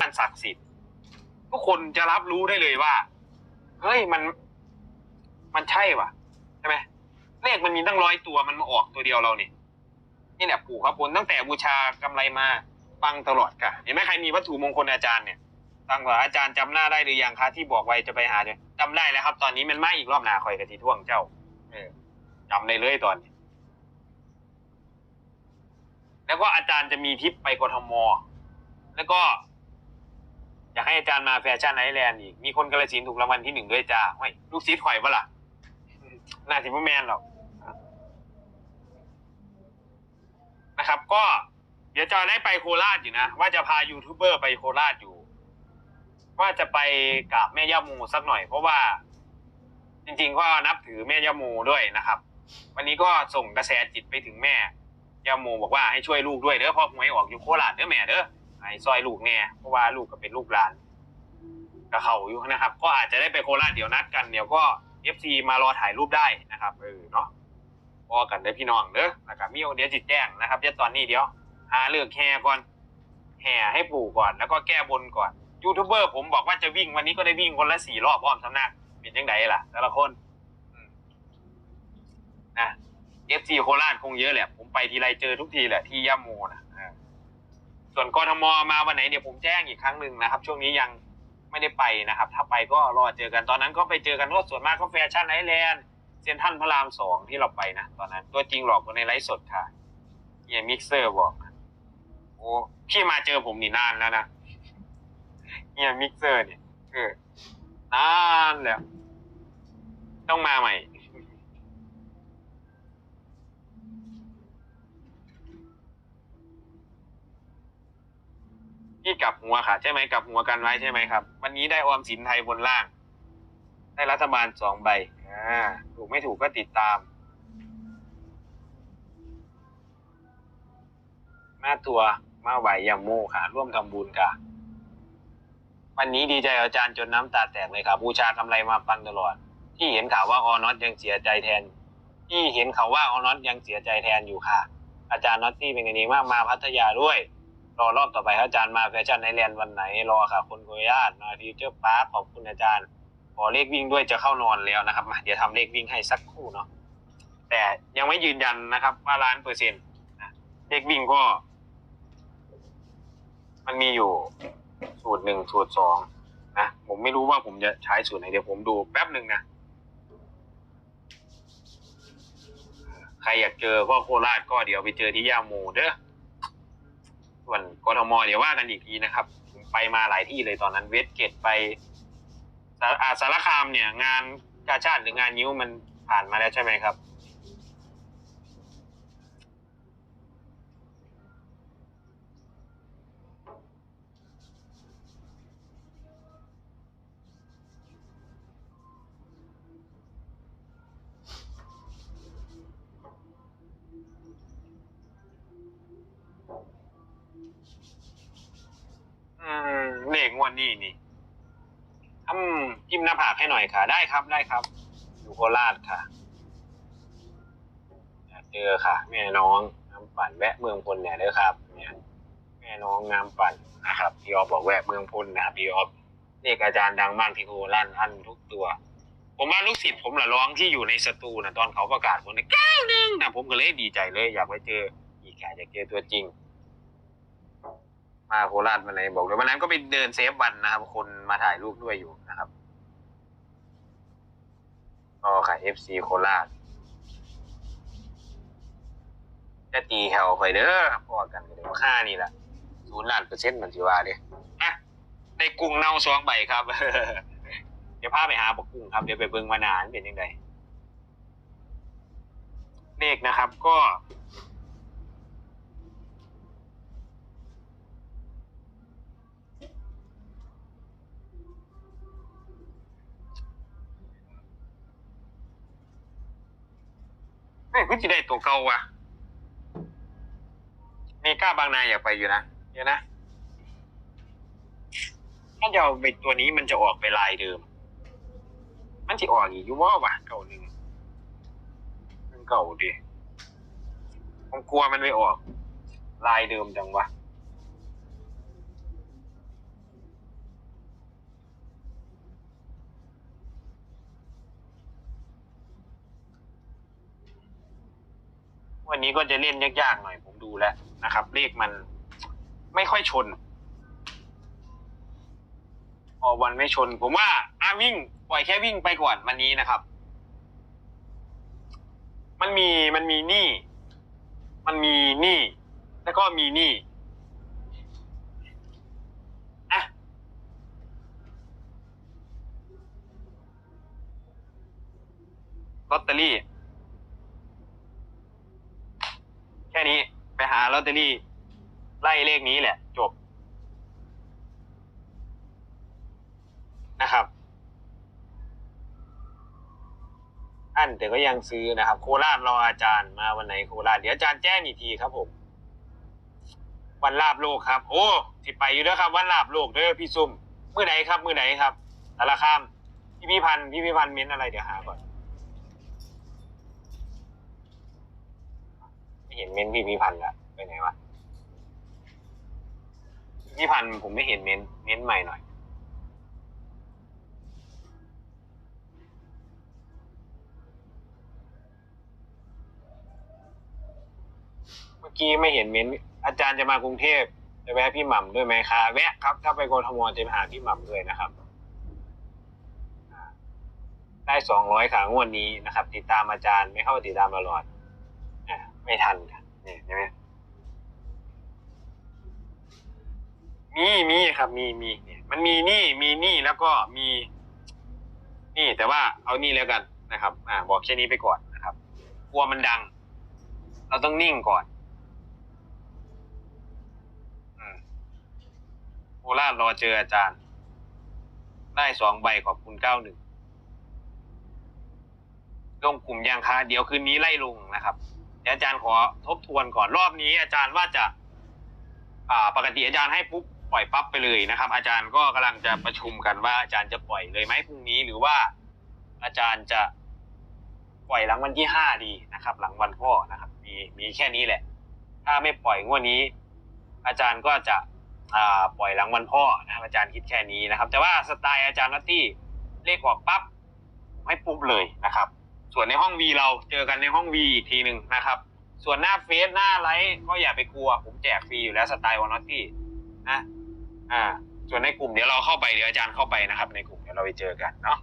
มันศักดิ์สิทธิ์ทุกคนจะรับรู้ได้เลยว่า เฮ้ยมัน มันใช่ว่ะ ใช่ไหมเลขมันมีตั้งร้อยตัวมันมาออกตัวเดียวเราเนี่ยนี่แหละปู่ครับผมตั้งแต่บูชากำไรมาฟังตลอดค่ะเห็นไหมใครมีวัตถุมงคลอาจารย์เนี่ยตั้งว่าอาจารย์จำหน้าได้หรือยังคะที่บอกไว้จะไปหาเนี่ยจำได้แล้วครับ ตอนนี้มันไมาอีกรอบหนาคอยกะทีท่วงเจ้า เออจำได้เลยตอนนี้ แล้วก็อาจารย์จะมีทริปไปกทม แล้วก็ อยากให้อาจารย์มาแฟชั่นไอแลนด์อีก มีคนกระสินถูกรางวัลที่หนึ่งด้วยจ้าไม่ลูกซีดข่อยปะล่ะ น่าสิบ่แมนหรอกนะครับ ก็เดี๋ยวจะได้ไปโคราชอยู่นะ ว่าจะพายูทูบเบอร์ไปโคราชอยู่ ว่าจะไปกับแม่ย่าโมสักหน่อย เพราะว่า จริง ๆ ก็นับถือแม่ย่าโมด้วยนะครับ วันนี้ก็ส่งกระแสจิตไปถึงแม่ ย่าโมบอกว่าให้ช่วยลูกด้วยเด้อพราะหวยออกอยู่โคราชเด้อแม่เด้อให้ซอยลูกแน่เพราะว่าลูกก็เป็นลูกหลานกับเขาอยู่นะครับ ก็อาจจะได้ไปโคราชเดี๋ยวนัดกันเดี๋ยวก็เอฟซีมารอถ่ายรูปได้นะครับเออเนาะพอกันเด้อพี่น้องเด้อนะครับมีเดียวจิตแจ้งนะครับเดี๋ยวตอนนี้เดี๋ยวหาเลือกแห่ก่อนแห่ให้ปู่ก่อน แล้วก็แก้บนก่อนยูทูบเบอร์ผมบอกว่าจะวิ่งวันนี้ก็ได้วิ่งคนละสี่รอบพร้อมสำนักเป็นยังไงล่ะ แต่ละคนนะ เอฟซีโคราชคงเยอะแหละ ผมไปทีไรเจอทุกทีแหละที่ย่าโมนะส่วนกทมมาวันไหนเดี๋ยวผมแจ้งอีกครั้งหนึ่งนะครับ ช่วงนี้ยังไม่ได้ไปนะครับ ถ้าไปก็รอเจอกันตอนนั้นก็ไปเจอกันก็ส่วนมากก็แฟชั่นไอแลนด์เซนทรัลพระรามสองที่เราไปนะตอนนั้น ตัวจริงหลอกคนในไลฟ์สดค่ะเฮียมิกเซอร์บอกโอ้พี่มาเจอผมนี่นานแล้วนะเฮียมิกเซอร์เนี่ยเออนานแล้วต้องมาใหม่ พี่กลับหัวค่ะ ใช่ไหมกลับหัวกันไว้ใช่ไหมครับ วันนี้ได้ออมสินไทยบนล่าง ได้รัฐบาลสองใบอ่าถูกไม่ถูกก็ติดตาม มาตัวมาไหวยาโมค่ะ ร่วมทำบุญค่ะวันนี้ดีใจอาจารย์จนน้ำตาแตกเลยค่ะบูชากำไรมาปังตลอด ที่เห็นข่าวว่าออนอตยังเสียใจแทน ที่เห็นข่าวว่าออนอตยังเสียใจแทนอยู่ค่ะ อาจารย์น็อตที่เป็นกันนี้มากมาพัทยาด้วย รอรอบต่อไปครับอาจารย์มาแฟชั่นไอแลนด์วันไหน รอค่ะคนโคราชมาฟิวเจอร์พาร์คขอบคุณอาจารย์ ขอเลขวิ่งด้วยจะเข้านอนแล้วนะครับมาเดี๋ยวทำเลขวิ่งให้สักคู่เนาะแต่ยังไม่ยืนยันนะครับ ว่าล้านเปอร์เซ็นต์เลขวิ่งก็ มันมีอยู่สูตรหนึ่งสูตรสองนะผมไม่รู้ว่าผมจะใช้สูตรไหนเดี๋ยวผมดูแป๊บหนึ่งนะใครอยากเจอก็โคราชก็เดี๋ยวไปเจอที่ย่าโมเด้อ ส่วนกทมเดี๋ยวว่ากันอีกทีนะครับ ไปมาหลายที่เลยตอนนั้นเวสเกตไปสาอาสารคามเนี่ย งานกาชาติหรืองานนิ้วมันผ่านมาแล้วใช่ไหมครับ อืมเลขงวดนี้นี่อืมจิ้มหน้าผากให้หน่อยค่ะ ได้ครับได้ครับ อยู่โคราชค่ะเจอค่ะ แม่น้องน้ำปั่นแวะเมืองพลเนี่ยเด้อครับ เนี่ยแม่น้องน้ำปั่นนะครับพี่ออฟบอกแวะเมืองพลนะครับพี่ออฟเรียกอาจารย์ดังมากที่โคราชอันทุกตัว ผมว่าลูกศิษย์ผมละร้องที่อยู่ในสตูนะตอนเขาประกาศผลในเก้าหนึ่งนะผมก็เลยดีใจเลย อยากไปเจออีกค่ะอยากเจอตัวจริง มาโคราชวันไหนบอกเลยวันนั้นก็ไปเดินเซฟวันนะครับ คนมาถ่ายรูปด้วยอยู่นะครับก็ค่ะ FC โคราชจะตีแถวไปเด้อพอกันกันเดี๋ยวค่านี่แหละศูนย์ล้านเปอร์เซ็นต์มันสิว่าเด้อะในกรุงเน่าสองใบครับ เดี๋ยวพาไปหาบอกกุ้งครับ เดี๋ยวไปเบิ่งมานานเป็นยังไงเลขนะครับ ก็ เฮ้ยคุณจะได้ตัวเก่าว่ะเมกาบางนาอยากไปอยู่นะเดี๋ยวนะ ถ้าเดาไปตัวนี้มันจะออกไปลายเดิม มันจะออกอีกอยูว่าวะเก่าหนึ่งมันเก่าดิผมกลัวมันไม่ออก ลายเดิมจังวะ วันนี้ก็จะเล่นยากๆหน่อยผมดูแล้วนะครับ เลขมันไม่ค่อยชนพอวันไม่ชน ผมว่าอาวิ่งปล่อยแค่วิ่งไปก่อนวันนี้นะครับ มันมีมันมีหนี้มันมีหนี้แล้วก็มีหนี้อะลอตเตอรี่ แค่นี้ ไลอตเตอรี่ไล่เลขนี้แหละ จบนะครับอันแต่ก็ยังซื้อนะครับ โคราชรออาจารย์มาวันไหนโคราชเดี๋ยวอาจารย์แจ้งอีกทีครับผม วันลาบโลกครับ โอ้ที่ไปอยู่ด้วครับ วันลาบโลกเด้อพี่ซุ่มเมื่อไหนครับเมื่อไหนครับสารคามพี่พิพันธ์พี่พิพันธ์เม้นอะไรเดี๋ยวหาก่อนไม่เห็นเม้นพี่พิพันธ์ละ ไปไหนวะพี่พันผมไม่เห็นเม้นเม้นใหม่หน่อย เมื่อกี้ไม่เห็นเม้นอาจารย์จะมากรุงเทพจะแวะพี่หม่ำด้วยไหมคะแวะครับ ถ้าไปกรทมจะไปหาพี่หม่ำด้วยนะครับ ได้สองร้อยขางวดนี้นะครับ ติดตามอาจารย์ไม่เข้าติดตามตลอดไม่ทันค่ะนี่ใช่ไหม มีมีครับมีมีเนี่ยมันมีนี่มีนี่แล้วก็มีนี่แต่ว่าเอานี่แล้วกันนะครับ อ่า บอกแค่นี้ไปก่อนนะครับกลัวมันดัง เราต้องนิ่งก่อนอืมโคราชรอเจออาจารย์ ได้สองใบขอบคุณเก้าหนึ่งลงกลุ่มยังคะเดี๋ยวคืนนี้ไล่ลงนะครับเดี๋ยวอาจารย์ขอทบทวนก่อนรอบนี้ อาจารย์ว่าจะ อ่า ปกติอาจารย์ให้ปุ๊บ ปล่อยปั๊บไปเลยนะครับ อาจารย์ก็กำลังจะประชุมกันว่าอาจารย์จะปล่อยเลยไหมพรุ่งนี้หรือว่า อาจารย์จะปล่อยหลังวันที่ห้าดีนะครับ หลังวันพ่อนะครับ มีมีแค่นี้แหละ ถ้าไม่ปล่อยงวดนี้ อาจารย์ก็จะปล่อยหลังวันพ่อนะครับอาจารย์คิดแค่นี้นะครับ แต่ว่าสไตล์อาจารย์นัตตี้เลขออกปั๊บไม่ปุ๊บเลยนะครับ ส่วนในห้องวีเราเจอกันในห้องวีอีกทีหนึ่งนะครับ ส่วนหน้าเฟซหน้าไลฟ์ก็อย่าไปกลัว ผมแจกฟรีอยู่แล้วสไตล์วานอตตี้นะ อ่า ส่วนในกลุ่มเดี๋ยวเราเข้าไปเดี๋ยวอาจารย์เข้าไปนะครับ ในกลุ่มเดี๋ยวเราไปเจอกันเนาะ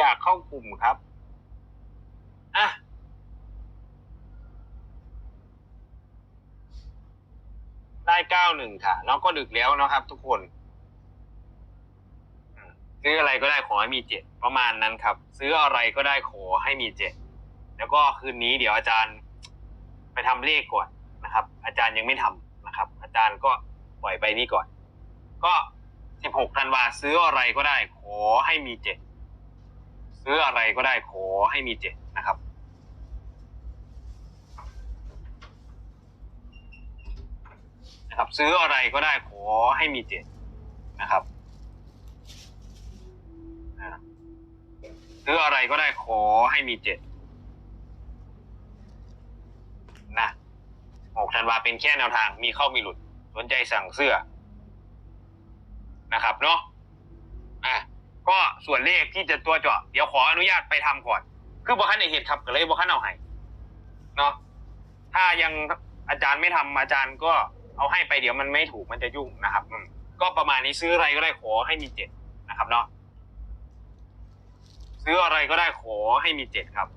อยากเข้ากลุ่มครับอะได้เก้าหนึ่งค่ะแล้วก็ดึกแล้วนะครับ ทุกคนอืมซื้ออะไรก็ได้ขอให้มีเจ็ดประมาณนั้นครับ ซื้ออะไรก็ได้ขอให้มีเจ็ดแล้วก็คืนนี้เดี๋ยวอาจารย์ ไปทำเลขก่อนนะครับ อาจารย์ยังไม่ทำนะครับ อาจารย์ก็ปล่อยไปนี่ก่อน ก็สิบหกธันวาซื้ออะไรก็ได้ขอให้มีเจ็ด ซื้ออะไรก็ได้ขอให้มีเจ็ดนะครับ นะครับ ซื้ออะไรก็ได้ขอให้มีเจ็ดนะครับซื้ออะไรก็ได้ขอให้มีเจ็ดนะหกธันวาเป็นแค่แนวทางมีเข้ามีหลุด สนใจสั่งเสื้อนะครับเนาะ ก็ส่วนเลขที่จะตัวเจาะเดี๋ยวขออนุญาตไปทำก่อน คือบอคันในเหตุครับก็เลยบอคันเอาให้เนาะถ้ายังอาจารย์ไม่ทำอาจารย์ก็เอาให้ไปเดี๋ยวมันไม่ถูกมันจะยุ่งนะครับก็ประมาณนี้ซื้ออะไรก็ได้ขอให้มีเจ็ดนะครับเนาะซื้ออะไรก็ได้ขอให้มีเจ็ดครับ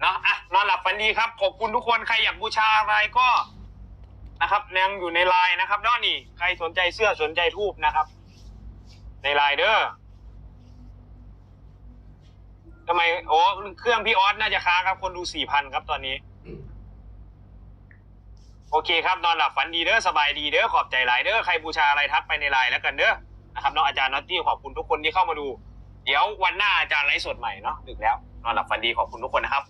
เนาะอะ นอนหลับฝันดีครับ ขอบคุณทุกคนใครอยากบูชาอะไรก็นะครับยังอยู่ในไลน์นะครับเนอกนี่ใครสนใจเสื้อสนใจทูบนะครับ ในไลน์เด้อทำไมโอ้เครื่องพี่ออสน่าจะค้างครับ คนดูสี่พันครับตอนนี้ โอเคครับ นอนหลับฝันดีเด้อสบายดีเด้อขอบใจหลายเด้อใครบูชาอะไรทักไปในไลน์แล้วกันเด้อนะครับเนาะอาจารย์น็อตตี้ขอบคุณทุกคนที่เข้ามาดู เดี๋ยววันหน้าอาจารย์ไลฟ์สดใหม่เนาะดึกแล้ว นอนหลับฝันดีขอบคุณทุกคนนะครับ